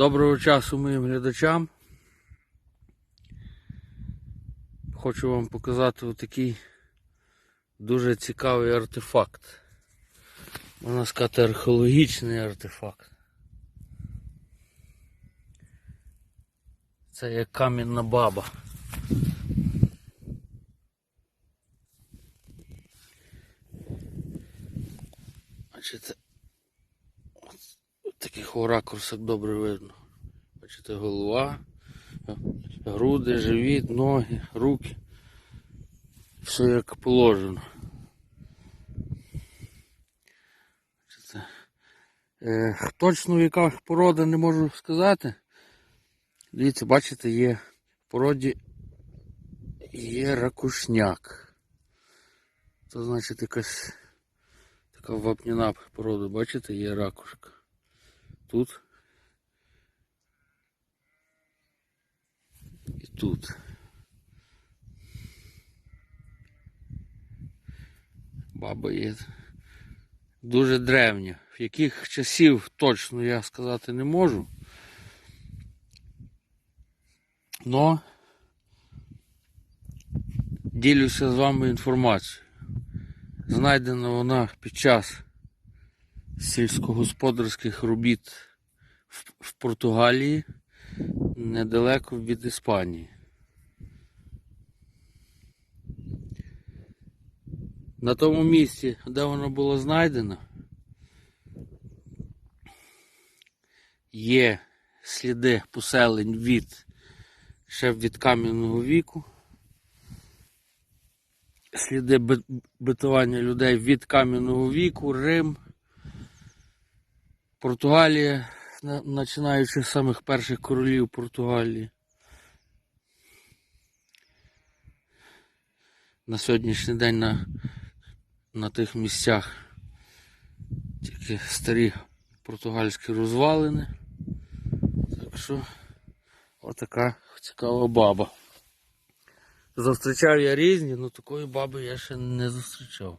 Доброго часу моїм глядачам. Хочу вам показати отакий дуже цікавий артефакт. Можна сказати археологічний артефакт. Це є камінна баба. В таких ракурсах добре видно. Бачите, голова, груди, живіт, ноги, руки. Все як положено. Бачите. Е, точно яких порода не можу сказати. Дивіться, бачите, є в породі є ракушняк. Це значить якась така вапняна порода, бачите, є ракушка. Тут. І тут. Баба є дуже древня. В яких часів точно я сказати не можу. Но ділюся з вами інформацією. Знайдена вона під час сільськогосподарських робіт в, Португалії недалеко від Іспанії. На тому місці, де вона була знайдена, є сліди поселень від ще від кам'яного віку. Сліди бит- битування людей від кам'яного віку, Рим, Португалія, починаючи з самих перших королів Португалії. На сьогоднішній день на, на тих місцях тільки старі португальські розвалини. Так що отака цікава баба. Зустрічав я різні, але такої баби я ще не зустрічав.